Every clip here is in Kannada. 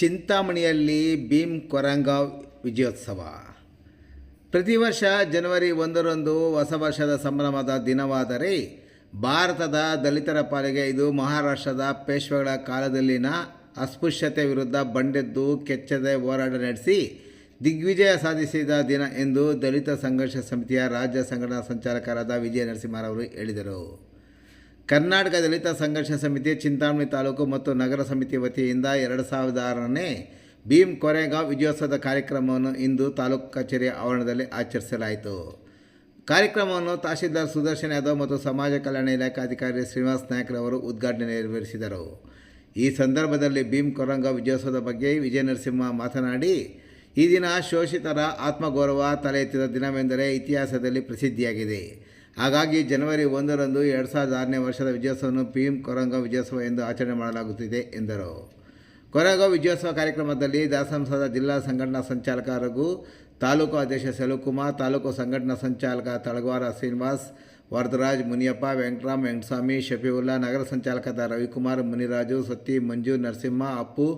ಚಿಂತಾಮಣಿಯಲ್ಲಿ ಭೀಮ್ ಕೊರಂಗಾವ್ ವಿಜಯೋತ್ಸವ. ಪ್ರತಿ ವರ್ಷ ಜನವರಿ ಒಂದರಂದು ಹೊಸ ವರ್ಷದ ಸಂಭ್ರಮದ ದಿನವಾದರೆ ಭಾರತದ ದಲಿತರ ಪಾಲಿಗೆ ಇದು ಮಹಾರಾಷ್ಟ್ರದ ಪೇಶ್ವೆಗಳ ಕಾಲದಲ್ಲಿನ ಅಸ್ಪೃಶ್ಯತೆ ವಿರುದ್ಧ ಬಂಡೆದ್ದು ಕೆಚ್ಚದೆ ಹೋರಾಟ ನಡೆಸಿ ದಿಗ್ವಿಜಯ ಸಾಧಿಸಿದ ದಿನ ಎಂದು ದಲಿತ ಸಂಘರ್ಷ ಸಮಿತಿಯ ರಾಜ್ಯ ಸಂಘಟನಾ ಸಂಚಾಲಕರಾದ ವಿಜಯ ನರಸಿಂಹರವರು ಹೇಳಿದರು. ಕರ್ನಾಟಕ ದಲಿತ ಸಂಘರ್ಷ ಸಮಿತಿ ಚಿಂತಾಮಣಿ ತಾಲೂಕು ಮತ್ತು ನಗರ ಸಮಿತಿ ವತಿಯಿಂದ ಎರಡು ಸಾವಿರದ ಆರನೇ ಭೀಮ್ ಕೊರೆಗಾಂವ್ ವಿಜಯೋತ್ಸವದ ಕಾರ್ಯಕ್ರಮವನ್ನು ಇಂದು ತಾಲೂಕು ಕಚೇರಿ ಆವರಣದಲ್ಲಿ ಆಚರಿಸಲಾಯಿತು. ಕಾರ್ಯಕ್ರಮವನ್ನು ತಹಶೀಲ್ದಾರ್ ಸುದರ್ಶನ್ ಯಾದವ್ ಮತ್ತು ಸಮಾಜ ಕಲ್ಯಾಣ ಇಲಾಖೆ ಅಧಿಕಾರಿ ಶ್ರೀನಿವಾಸ್ ನಾಯ್ಕರವರು ಉದ್ಘಾಟನೆ ನೆರವೇರಿಸಿದರು ಈ ಸಂದರ್ಭದಲ್ಲಿ ಭೀಮ್ ಕೊರಂಗಾಂವ್ ವಿಜಯೋತ್ಸವದ ಬಗ್ಗೆ ವಿಜಯ ನರಸಿಂಹ ಮಾತನಾಡಿ, ಈ ದಿನ ಶೋಷಿತರ ಆತ್ಮಗೌರವ ತಲೆ ಎತ್ತಿದ ದಿನವೆಂದರೆ ಇತಿಹಾಸದಲ್ಲಿ ಪ್ರಸಿದ್ಧಿಯಾಗಿದೆ. ಹಾಗಾಗಿ ಜನವರಿ ಒಂದರಂದು ಎರಡು ಸಾವಿರದ ಆರನೇ ವರ್ಷದ ವಿಜಯೋತ್ಸವವನ್ನು ಪಿಎಂ ಕೊರಂಗ ವಿಜಯೋತ್ಸವ ಎಂದು ಆಚರಣೆ ಮಾಡಲಾಗುತ್ತಿದೆ, ಎಂದರು. ಕೊರಂಗ ವಿಜಯೋತ್ಸವ ಕಾರ್ಯಕ್ರಮದಲ್ಲಿ ದಾಸಂಸದ ಜಿಲ್ಲಾ ಸಂಘಟನಾ ಸಂಚಾಲಕ ರಘು, ತಾಲೂಕು ಅಧ್ಯಕ್ಷ ಸೆಲುಕುಮಾರ್ ತಾಲೂಕು ಸಂಘಟನಾ ಸಂಚಾಲಕ ತಳಗವಾರ ಶ್ರೀನಿವಾಸ್, ವರದರಾಜ್ ಮುನಿಯಪ್ಪ, ವೆಂಕಟರಾಮ್ ವೆಂಕಟಸ್ವಾಮಿ, ಶಫೀವುಲ್ಲಾ, ನಗರ ಸಂಚಾಲಕದ ರವಿಕುಮಾರ್, ಮುನಿರಾಜು, ಸತ್ತಿ, ಮಂಜು, ನರಸಿಂಹ, ಅಪ್ಪು,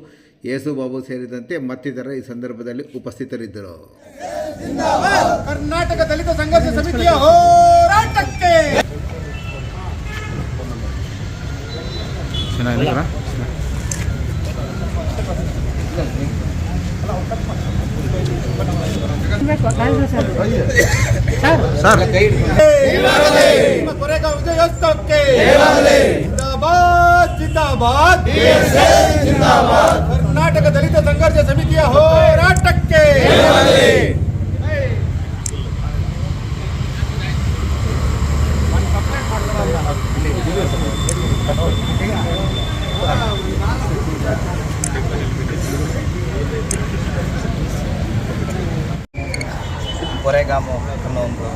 ಯೇಸುಬಾಬು ಸೇರಿದಂತೆ ಮತ್ತಿತರರು ಈ ಸಂದರ್ಭದಲ್ಲಿ ಉಪಸ್ಥಿತರಿದ್ದರು. ಕರ್ನಾಟಕ ದಲಿತ ಸಂಘರ್ಷ ಸಮಿತಿಯ ಹೋರಾಟಕ್ಕೆ ನಿಮ್ಮ ಕೊರೆಗಾಂವ್ ವಿಜಯೋತ್ಸವಕ್ಕೆ ಜಿಂದಾಬಾದ್ ಜಿಂದಾಬಾದ್ ಕರ್ನಾಟಕ ದಲಿತ ಸಂಘರ್ಷ ಸಮಿತಿಯ ಹೋರಾಟಕ್ಕೆ ಕೊರೆಗಾಮ ಅನ್ನೋ ಒಂದು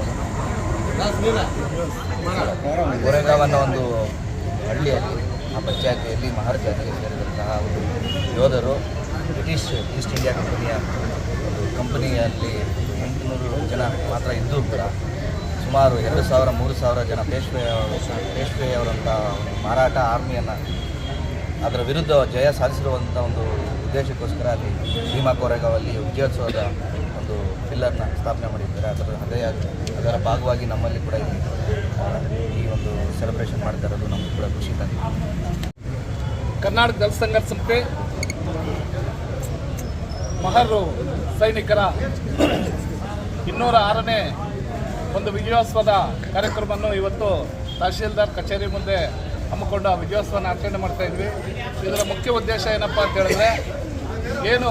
ಕೊರೆಗಾವ್ ಅನ್ನೋ ಒಂದು ಹಳ್ಳಿಯಲ್ಲಿ, ಆ ಪಂಚಾಯತಿಯಲ್ಲಿ ಮಹಾರ ಜಾತಿಗೆ ಸೇರಿದಂತಹ ಒಂದು ಯೋಧರು ಬ್ರಿಟಿಷ್ ಈಸ್ಟ್ ಇಂಡಿಯಾ ಕಂಪನಿಯ ಒಂದು ಕಂಪನಿಯಲ್ಲಿ ಎಂಟುನೂರು ಜನ ಮಾತ್ರ ಇದ್ದೂ ಕೂಡ ಸುಮಾರು ಎರಡು ಸಾವಿರ, ಮೂರು ಸಾವಿರ ಜನ ಪೇಶ್ವೆ ಪೇಶ್ವೆಯವರಂಥ ಮಾರಾಟ ಆರ್ಮಿಯನ್ನು ಅದರ ವಿರುದ್ಧ ಜಯ ಸಾಧಿಸಿರುವಂಥ ಒಂದು ಉದ್ದೇಶಕ್ಕೋಸ್ಕರ ಅಲ್ಲಿ ಭೀಮಾ ಕೋರೆಗಾವಲ್ಲಿ ವಿಜಯೋತ್ಸವದ ಒಂದು ಪಿಲ್ಲರ್ನ ಸ್ಥಾಪನೆ ಮಾಡಿದ್ದಾರೆ. ಅದರ ಅದೇ ಅದರ ಭಾಗವಾಗಿ ನಮ್ಮಲ್ಲಿ ಕೂಡ ಈ ಒಂದು ಸೆಲೆಬ್ರೇಷನ್ ಮಾಡ್ತಾ ಇರೋದು ನಮಗೂ ಕೂಡ ಖುಷಿ ತಂದಿದೆ. ಕರ್ನಾಟಕ ದಲಿತ ಸಂಘರ್ಷ ಸಮಿತಿ ಮಹರು ಸೈನಿಕರ ಇನ್ನೂರ ಆರನೇ ಒಂದು ವಿಜಯೋತ್ಸವದ ಕಾರ್ಯಕ್ರಮವನ್ನು ಇವತ್ತು ತಹಶೀಲ್ದಾರ್ ಕಚೇರಿ ಮುಂದೆ ಹಮ್ಮಿಕೊಂಡು ಆ ವಿಜಯೋತ್ಸವನ ಆಚರಣೆ ಮಾಡ್ತಾ ಇದ್ವಿ. ಇದರ ಮುಖ್ಯ ಉದ್ದೇಶ ಏನಪ್ಪ ಅಂತ ಹೇಳಿದ್ರೆ, ಏನು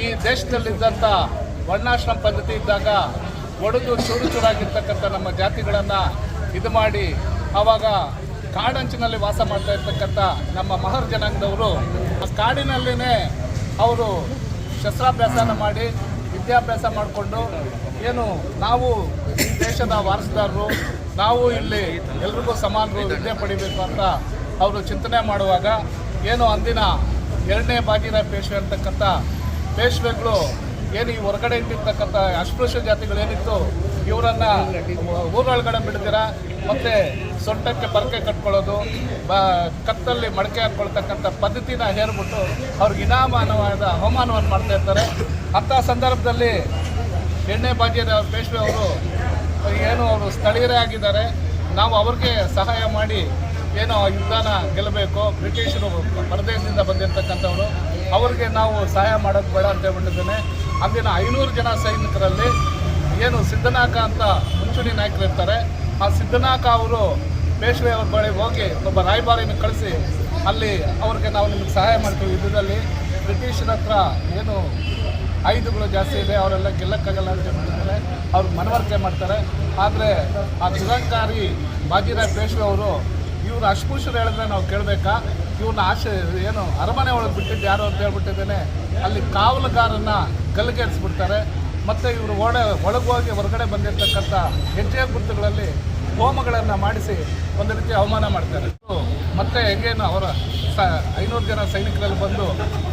ಈ ದೇಶದಲ್ಲಿದ್ದಂಥ ವರ್ಣಾಶ್ರಮ ಪದ್ಧತಿ ಇದ್ದಾಗ ಒಡೆದು ಚೂರು ಚೂರಾಗಿರ್ತಕ್ಕಂಥ ನಮ್ಮ ಜಾತಿಗಳನ್ನು ಇದು ಮಾಡಿ ಆವಾಗ ಕಾಡಂಚಿನಲ್ಲಿ ವಾಸ ಮಾಡ್ತಾ ಇರ್ತಕ್ಕಂಥ ನಮ್ಮ ಮಹರ್ ಜನಾಂಗದವರು ಆ ಕಾಡಿನಲ್ಲಿನೇ ಅವರು ಶಸ್ತ್ರಾಭ್ಯಾಸನ ಮಾಡಿ ವಿದ್ಯಾಭ್ಯಾಸ ಮಾಡಿಕೊಂಡು ಏನು ನಾವು ಈ ದೇಶದ ವಾರಸುದಾರರು, ನಾವು ಇಲ್ಲಿ ಎಲ್ರಿಗೂ ಸಮಾನರು, ವಿದ್ಯೆ ಪಡಿಬೇಕು ಅಂತ ಅವರು ಚಿಂತನೆ ಮಾಡುವಾಗ ಏನು ಅಂದಿನ ಎರಡನೇ ಬಾಗಿನ ಪೇಶ್ವೆ ಅಂತಕ್ಕಂಥ ಪೇಶ್ವೆಗಳು ಏನು ಈ ಹೊರಗಡೆ ಇಟ್ಟಿರ್ತಕ್ಕಂಥ ಅಸ್ಪೃಶ್ಯ ಜಾತಿಗಳೇನಿತ್ತು ಇವರನ್ನ ಊರೊಳಗಡೆ ಬಿಡ್ತೀರಾ? ಮತ್ತೆ ಸೊಂಟಕ್ಕೆ ಪರಕೆ ಕಟ್ಕೊಳ್ಳೋದು ಕತ್ತಲ್ಲಿ ಮಡಕೆ ಹಾಕ್ಕೊಳ್ತಕ್ಕಂಥ ಪದ್ಧತಿನ ಹೇರ್ಬಿಟ್ಟು ಅವ್ರಿಗೆ ಇನಾಮಾನವಾದ ಅವಮಾನವನ್ನು ಮಾಡ್ತಾ ಇರ್ತಾರೆ. ಅಂಥ ಸಂದರ್ಭದಲ್ಲಿ ಎಣ್ಣೆ ಭಾಗ್ಯದ ಪೇಶ್ವೆ ಅವರು, ಏನು ಅವರು ಸ್ಥಳೀಯರೇ ಆಗಿದ್ದಾರೆ, ನಾವು ಅವ್ರಿಗೆ ಸಹಾಯ ಮಾಡಿ ಏನೋ ಯುದ್ಧನ ಗೆಲ್ಲಬೇಕು, ಬ್ರಿಟಿಷರು ಪರದೇಶದಿಂದ ಬಂದಿರತಕ್ಕಂಥವ್ರು, ಅವ್ರಿಗೆ ನಾವು ಸಹಾಯ ಮಾಡೋದು ಬೇಡ ಅಂತ ಹೇಳ್ಬಿಟ್ಟಿದ್ದೇನೆ. ಅಂದಿನ ಐನೂರು ಜನ ಸೈನಿಕರಲ್ಲಿ ಏನು ಸಿದ್ಧನಾಕ ಅಂತ ಮುಂಚೂಣಿ ನಾಯಕರು ಇರ್ತಾರೆ, ಆ ಸಿದ್ಧನಾಕ ಅವರು ಪೇಶ್ವೆ ಅವ್ರ ಬಳಿ ಹೋಗಿ ಒಬ್ಬ ರಾಯಭಾರಿಯನ್ನು ಕಳಿಸಿ ಅಲ್ಲಿ ಅವ್ರಿಗೆ ನಾವು ನಿಮಗೆ ಸಹಾಯ ಮಾಡ್ತೀವಿ. ಯುದ್ಧದಲ್ಲಿ ಬ್ರಿಟಿಷರ ಹತ್ರ ಏನು ಆಯುಧಗಳು ಜಾಸ್ತಿ ಇದೆ, ಅವರೆಲ್ಲ ಗೆಲ್ಲಕ್ಕಾಗಲ್ಲ ಅಂತ ಹೇಳ್ತಾರೆ. ಅವ್ರು ಮನವರಿಕೆ ಮಾಡ್ತಾರೆ. ಆದರೆ ಆ ದುರಂಕಾರಿ ಬಾಜಿರಾಯ್ ಪೇಶ್ವೆ ಅವರು, ಇವ್ರು ಅಸ್ಪೃಶ್ಯರು ಹೇಳಿದ್ರೆ ನಾವು ಕೇಳಬೇಕಾ? ಇವ್ರನ್ನ ಆಶೆ ಏನು ಅರಮನೆ ಒಳಗೆ ಬಿಟ್ಟಿದ್ದು ಯಾರು ಅಂತ ಹೇಳ್ಬಿಟ್ಟಿದ್ದೇನೆ. ಅಲ್ಲಿ ಕಾವಲುಗಾರನ್ನ ಗಲ್ಲಿಗೇರಿಸ್ಬಿಡ್ತಾರೆ ಮತ್ತು ಇವರು ಒಳ, ಒಳಗೋಗಿ ಹೊರಗಡೆ ಬಂದಿರತಕ್ಕಂಥ ಹೆಜ್ಜೆ ಗುರುತುಗಳಲ್ಲಿ ಹೋಮಗಳನ್ನು ಮಾಡಿಸಿ ಒಂದು ರೀತಿ ಅವಮಾನ ಮಾಡ್ತಾರೆ. ಮತ್ತೆ ಹೆಂಗೇನು ಅವರ ಸ, ಐನೂರು ಜನ ಸೈನಿಕರಲ್ಲಿ ಬಂದು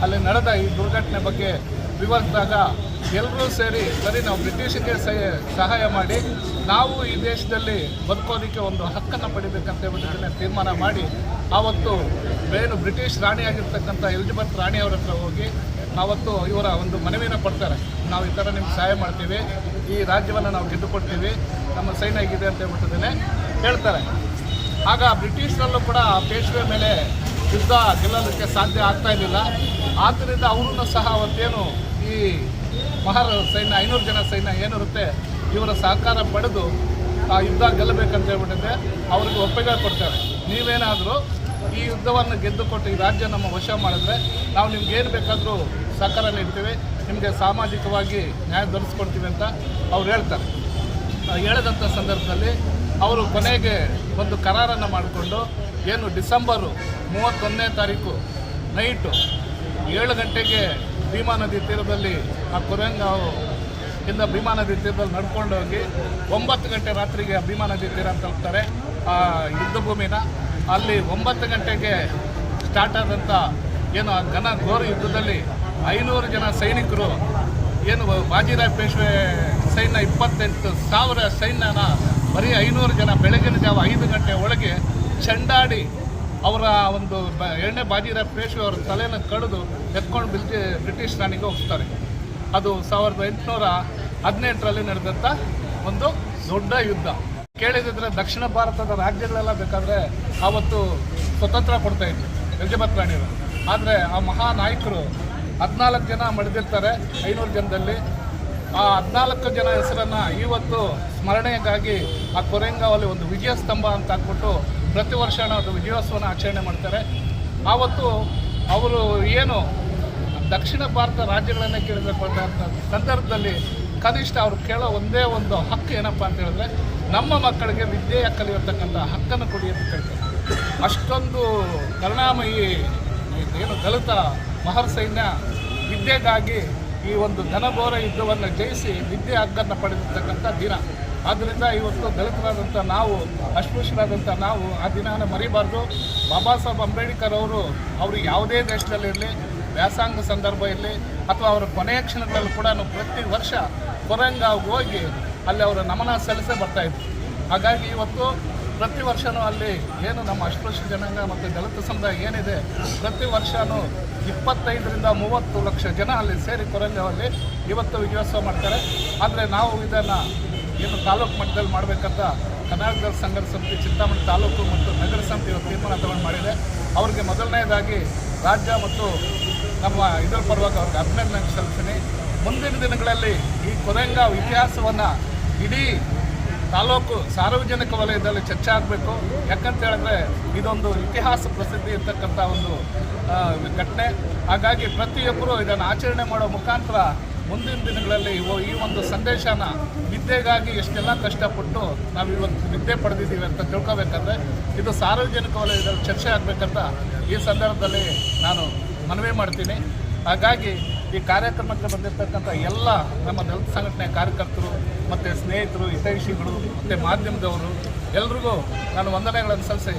ಅಲ್ಲಿ ನಡೆದ ಈ ದುರ್ಘಟನೆ ಬಗ್ಗೆ ವಿವರಿಸಿದಾಗ ಎಲ್ಲರೂ ಸೇರಿ ಸರಿ ನಾವು ಬ್ರಿಟಿಷಿಗೆ ಸಹಾಯ ಮಾಡಿ, ನಾವು ಈ ದೇಶದಲ್ಲಿ ಬದುಕೋದಕ್ಕೆ ಒಂದು ಹಕ್ಕನ್ನು ಪಡಿಬೇಕಂತ ಹೇಳ್ಬಿಟ್ಟು ತೀರ್ಮಾನ ಮಾಡಿ, ಆವತ್ತು ಏನು ಬ್ರಿಟಿಷ್ ರಾಣಿಯಾಗಿರ್ತಕ್ಕಂಥ ಎಲಿಜಬೆತ್ ರಾಣಿಯವರ ಹತ್ರ ಹೋಗಿ ಆವತ್ತು ಇವರ ಒಂದು ಮನವಿಯನ್ನು ಕೊಡ್ತಾರೆ. ನಾವು ಈ ಥರ ನಿಮ್ಗೆ ಸಹಾಯ ಮಾಡ್ತೀವಿ. ಈ ರಾಜ್ಯವನ್ನು ನಾವು ಗೆದ್ದುಕೊಡ್ತೀವಿ. ನಮ್ಮ ಸೈನ್ಯಾಗಿದೆ ಅಂತ ಹೇಳ್ಬಿಟ್ಟಿದ್ದೇನೆ. ಹೇಳ್ತಾರೆ. ಆಗ ಬ್ರಿಟಿಷರಲ್ಲೂ ಕೂಡ ಪೇಶ್ವೆ ಮೇಲೆ ಯುದ್ಧ ಗೆಲ್ಲಲಿಕ್ಕೆ ಸಾಧ್ಯ ಆಗ್ತಾ ಇರಲಿಲ್ಲ. ಆದ್ದರಿಂದ ಅವರನ್ನು ಸಹ ಅವತ್ತೇನು ಈ ಮಹಾರ ಸೈನ್ಯ, ಐನೂರು ಜನ ಸೈನ್ಯ ಏನಿರುತ್ತೆ, ಇವರ ಸಹಕಾರ ಪಡೆದು ಆ ಯುದ್ಧ ಗೆಲ್ಲಬೇಕಂತ ಹೇಳ್ಬಿಟ್ಟಿದ್ದೆ. ಅವ್ರಿಗೆ ಒಪ್ಪಿಗೆ ಕೊಡ್ತಾರೆ. ನೀವೇನಾದರೂ ಈ ಯುದ್ಧವನ್ನು ಗೆದ್ದುಕೊಟ್ಟು ಈ ರಾಜ್ಯ ನಮ್ಮ ವಶ ಮಾಡಿದ್ರೆ ನಾವು ನಿಮ್ಗೆ ಏನು ಬೇಕಾದರೂ ಸಹಕಾರ ನೀಡ್ತೀವಿ, ನಿಮಗೆ ಸಾಮಾಜಿಕವಾಗಿ ನ್ಯಾಯ ದೊರೆಸ್ಕೊಡ್ತೀವಿ ಅಂತ ಅವ್ರು ಹೇಳ್ತಾರೆ. ಹೇಳಿದಂಥ ಸಂದರ್ಭದಲ್ಲಿ ಅವರು ಕೊನೆಗೆ ಒಂದು ಕರಾರನ್ನು ಮಾಡಿಕೊಂಡು ಏನು ಡಿಸೆಂಬರು ಮೂವತ್ತೊಂದನೇ ತಾರೀಕು ನೈಟು ಏಳು ಗಂಟೆಗೆ ಭೀಮಾ ನದಿ ತೀರದಲ್ಲಿ ಆ ಕುರಂಗ ಇಂದ ಭೀಮಾ ನದಿ ತೀರದಲ್ಲಿ ನಡ್ಕೊಂಡು ಹೋಗಿ ಒಂಬತ್ತು ಗಂಟೆ ರಾತ್ರಿಗೆ ಭೀಮಾ ನದಿ ತೀರ ಅಂತ ತಲುಪ್ತಾರೆ ಆ ಯುದ್ಧ ಭೂಮಿನ ಅಲ್ಲಿ ಒಂಬತ್ತು ಗಂಟೆಗೆ ಸ್ಟಾರ್ಟ್ ಆದಂಥ ಏನು ಘನ ಘೋರ ಯುದ್ಧದಲ್ಲಿ ಐನೂರು ಜನ ಸೈನಿಕರು ಏನು ಬಾಜಿರಾವ್ ಪೇಶ್ವೆ ಸೈನ್ಯ ಇಪ್ಪತ್ತೆಂಟು ಸಾವಿರ ಸೈನ್ಯನ ಬರೀ ಐನೂರು ಜನ ಬೆಳಗಿನ ಜಾವ ಐದು ಗಂಟೆ ಒಳಗೆ ಚಂಡಾಡಿ ಅವರ ಒಂದು ಎಣ್ಣೆ ಬಾಜಿರಾವ್ ಪೇಶ್ವೆ ಅವರ ತಲೆಯನ್ನು ಕಡಿದು ಎತ್ಕೊಂಡು ಬ್ರಿಟಿ ಬ್ರಿಟಿಷ್ ರಾಣಿಗೆ ಹೋಗ್ತಾರೆ. ಅದು ಸಾವಿರದ ಎಂಟುನೂರ ಹದಿನೆಂಟರಲ್ಲಿ ನಡೆದಂಥ ಒಂದು ದೊಡ್ಡ ಯುದ್ಧ. ಕೇಳಿದ್ರೆ ದಕ್ಷಿಣ ಭಾರತದ ರಾಜ್ಯಗಳೆಲ್ಲ ಬೇಕಾದರೆ ಆವತ್ತು ಸ್ವತಂತ್ರ ಕೊಡ್ತಾ ಇದ್ರು ಎಲಿಜಬೆತ್ ರಾಣಿಯವರು. ಆದರೆ ಆ ಮಹಾ ನಾಯಕರು ಹದಿನಾಲ್ಕು ಜನ ಮಡಿದಿರ್ತಾರೆ ಐನೂರು ಜನದಲ್ಲಿ. ಆ ಹದಿನಾಲ್ಕು ಜನ ಹೆಸರನ್ನು ಇವತ್ತು ಸ್ಮರಣೆಗಾಗಿ ಆ ಕೊರೆಂಗಾವಲ್ಲಿ ಒಂದು ವಿಜಯ ಸ್ತಂಭ ಅಂತ ಹಾಕ್ಬಿಟ್ಟು ಪ್ರತಿ ವರ್ಷ ಅದು ವಿಜಯೋತ್ಸವನ ಆಚರಣೆ ಮಾಡ್ತಾರೆ. ಆವತ್ತು ಅವರು ಏನು ದಕ್ಷಿಣ ಭಾರತ ರಾಜ್ಯಗಳನ್ನೇ ಕೇಳಿದಂಥ ಸಂದರ್ಭದಲ್ಲಿ ಕನಿಷ್ಠ ಅವರು ಕೇಳೋ ಒಂದೇ ಒಂದು ಹಕ್ಕು ಏನಪ್ಪ ಅಂತ ಹೇಳಿದ್ರೆ ನಮ್ಮ ಮಕ್ಕಳಿಗೆ ವಿದ್ಯೆಯ ಕಲಿಯತಕ್ಕಂಥ ಹಕ್ಕನ್ನು ಕೊಡಿ ಅಂತ ಕೇಳ್ತಾರೆ ಅಷ್ಟೊಂದು ಈ ಏನು ದಲಿತ ಮಹರ್ ಸೈನ್ಯ ವಿದ್ಯೆಗಾಗಿ ಈ ಒಂದು ಧನಘೋರ ಯುದ್ಧವನ್ನು ಜಯಿಸಿ ವಿದ್ಯೆ ಹಕ್ಕನ್ನು ಪಡೆದಿರ್ತಕ್ಕಂಥ ದಿನ. ಆದ್ದರಿಂದ ಇವತ್ತು ದಲಿತರಾದಂಥ ನಾವು, ಅಸ್ಪೃಶ್ಯರಾದಂಥ ನಾವು ಆ ದಿನನ ಮರಿಬಾರ್ದು. ಬಾಬಾ ಸಾಹೇಬ್ ಅಂಬೇಡ್ಕರ್ ಅವರು ಅವರು ಯಾವುದೇ ದೇಶದಲ್ಲಿರಲಿ, ವ್ಯಾಸಂಗ ಸಂದರ್ಭ ಇರಲಿ, ಅಥವಾ ಅವರ ಕೊನೆಯ ಕ್ಷಣಗಳಲ್ಲೂ ಕೂಡ ಪ್ರತಿ ವರ್ಷ ಹೊರಂಗ ಹೋಗಿ ಅಲ್ಲಿ ಅವರ ನಮನ ಸಲ್ಲಿಸೇ ಬರ್ತಾಯಿದ್ರು ಹಾಗಾಗಿ ಇವತ್ತು ಪ್ರತಿ ವರ್ಷವೂ ಅಲ್ಲಿ ಏನು ನಮ್ಮ ಅಸ್ಪೃಶ್ಯ ಜನಾಂಗ ಮತ್ತು ದಲಿತ ಸಮುದಾಯ ಏನಿದೆ, ಪ್ರತಿ ವರ್ಷವೂ ಇಪ್ಪತ್ತೈದರಿಂದ ಮೂವತ್ತು ಲಕ್ಷ ಜನ ಅಲ್ಲಿ ಸೇರಿ ಕೊರಂಗಾವಲ್ಲಿ ಇವತ್ತು ವಿಜಯೋತ್ಸವ ಮಾಡ್ತಾರೆ. ಆದರೆ ನಾವು ಇದನ್ನು ಏನು ತಾಲೂಕು ಮಟ್ಟದಲ್ಲಿ ಮಾಡಬೇಕಂತ ಕರ್ನಾಟಕ ಸಂಘದ ಸಮಿತಿ, ಚಿಂತಾಮಣಿ ತಾಲೂಕು ಮತ್ತು ನಗರ ಸಮಿತಿ ಇವತ್ತು ತೀರ್ಮಾನ ತಗೊಂಡು ಮಾಡಿದೆ. ಅವರಿಗೆ ಮೊದಲನೇದಾಗಿ ರಾಜ್ಯ ಮತ್ತು ನಮ್ಮ ಇದರ ಪರವಾಗಿ ಅವ್ರಿಗೆ ಅಭಿನಂದನೆ ಸಲ್ಲಿಸ್ತೀನಿ. ಮುಂದಿನ ದಿನಗಳಲ್ಲಿ ಈ ಕೊರೆಂಗ ಇತಿಹಾಸವನ್ನು ಇಡೀ ತಾಲೂಕು ಸಾರ್ವಜನಿಕ ವಲಯದಲ್ಲಿ ಚರ್ಚೆ ಆಗಬೇಕು. ಯಾಕಂತ ಹೇಳಿದ್ರೆ ಇದೊಂದು ಇತಿಹಾಸ ಪ್ರಸಿದ್ಧಿ ಇರ್ತಕ್ಕಂಥ ಒಂದು ಘಟನೆ. ಹಾಗಾಗಿ ಪ್ರತಿಯೊಬ್ಬರು ಇದನ್ನು ಆಚರಣೆ ಮಾಡೋ ಮುಖಾಂತರ ಮುಂದಿನ ದಿನಗಳಲ್ಲಿ ಈ ಒಂದು ಸಂದೇಶನ ವಿದ್ಯೆಗಾಗಿ ಎಷ್ಟೆಲ್ಲ ಕಷ್ಟಪಟ್ಟು ನಾವು ಇವತ್ತು ವಿದ್ಯೆ ಪಡೆದಿದ್ದೀವಿ ಅಂತ ತಿಳ್ಕೊಬೇಕಂದ್ರೆ, ಇದು ಸಾರ್ವಜನಿಕ ವಲಯದಲ್ಲಿ ಚರ್ಚೆ ಆಗಬೇಕಂತ ಈ ಸಂದರ್ಭದಲ್ಲಿ ನಾನು ಮನವಿ ಮಾಡ್ತೀನಿ. ಹಾಗಾಗಿ ಈ ಕಾರ್ಯಕ್ರಮಕ್ಕೆ ಬಂದಿರತಕ್ಕಂಥ ಎಲ್ಲ ನಮ್ಮ ದಲಿತ ಸಂಘಟನೆ ಕಾರ್ಯಕರ್ತರು, ಮತ್ತು ಸ್ನೇಹಿತರು, ಹಿತೈಷಿಗಳು, ಮತ್ತು ಮಾಧ್ಯಮದವರು, ಎಲ್ರಿಗೂ ನಾನು ವಂದನೆಗಳನ್ನು ಸಲ್ಲಿಸಿ